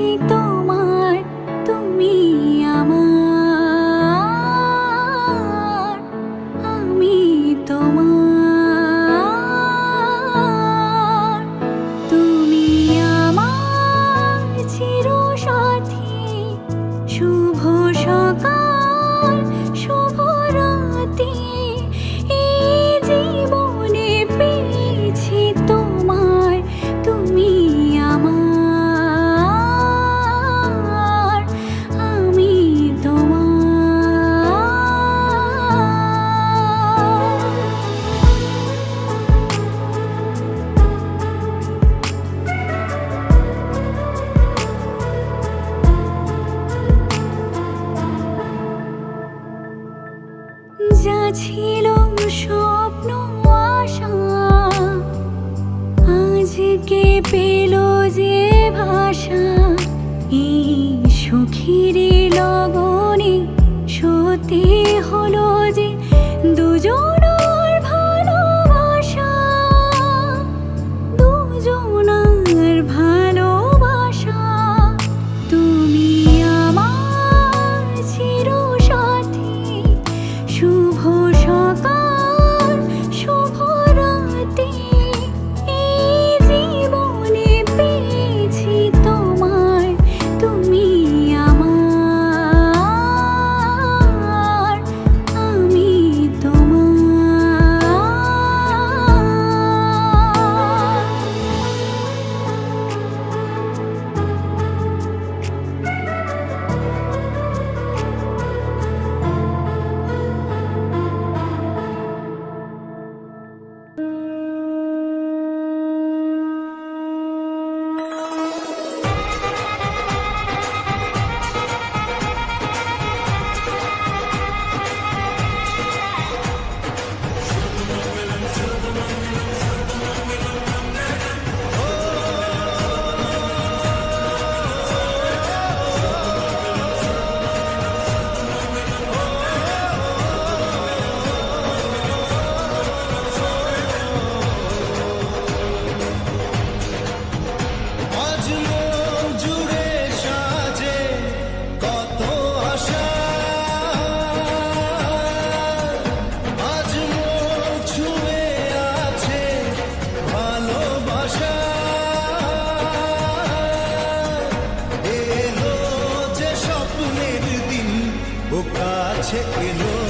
一朵 পেল যে ভাষা এই সুখীর লগনে সত্যি হলো যে দুজন কাছে এলো।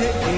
music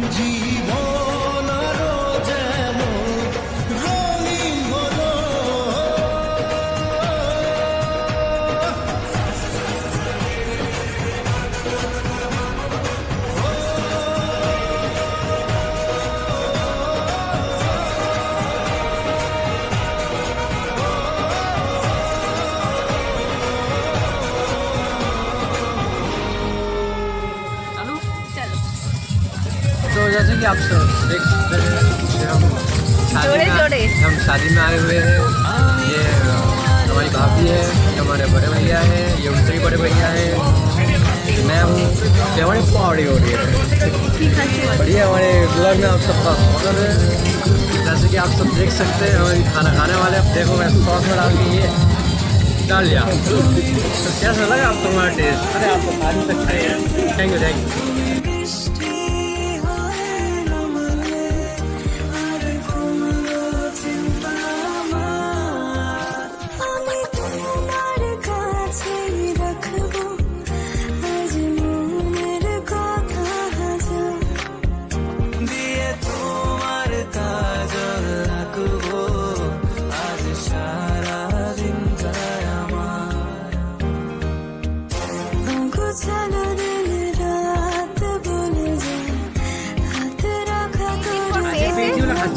जीव तो जैसे कि आप सब देख सकते हैं हम शादी जोड़े में- जोड़े। हम शादी में आए हुए हैं। ये हमारी भाभी है ये हमारे बड़े भैया है ये उनके भी बड़े भैया है। मैं हूँ। ये हमारी पार्टी हो रही है। बढ़िया हमारे ब्लॉग में आप सबका स्वागत है। जैसे कि आप सब देख सकते हैं हमारी खाना खाने वाले अब देखो मैं सॉस में डाल के ये डाल लिया। तो कैसा लगा आपको हमारा टेस्ट अरे आप तो खा नहीं सकते हैं। थैंक यू थैंक यू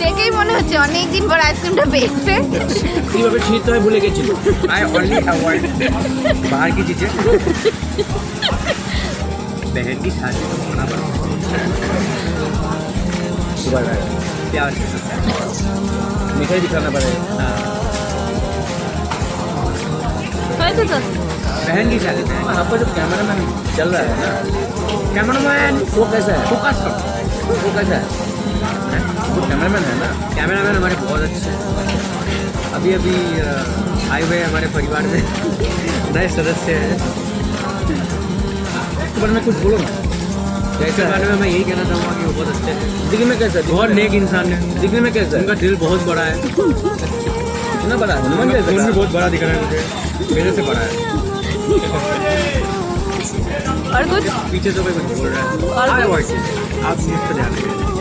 দেখেই মনে হচ্ছে অনেকদিন পর আইসক্রিমটা পেয়েছে কিভাবে ছিঁড়তে হয় ভুলে গেছিল আই অনলি অ্যাভয়েড बाहर की चीजें बहन की शादी को मना करो सुबह का प्यार से मिठाई दिखाना पड़ेगा हाँ হয়তো তো बहन की शादी में वहाँ पर जो कैमरा मैन चल रहा है ना कैमरा मैन वो कैसा है फोकस करो वो कैसा है हैं? वो कैमरा मैन है ना? कैमरा मैन हमारे बहुत अच्छे हैं। अभी अभी आए हुए हमारे परिवार में नए सदस्य हैं। इसके बारे में कुछ बोलो ना। इसके बारे में मैं यही कहना चाहूँगा कि वो बहुत अच्छे हैं। दिखने में कैसा बहुत नेक इंसान है। दिखने में कैसा उनका दिल बहुत बड़ा है। कितना बड़ा है? हनुमान जैसा भी बहुत बड़ा दिख रहा है मुझे। मेरे से बड़ा है। और कुछ? पीछे से कोई कुछ बोल रहा है। और आप सीट पे ध्यान देंगे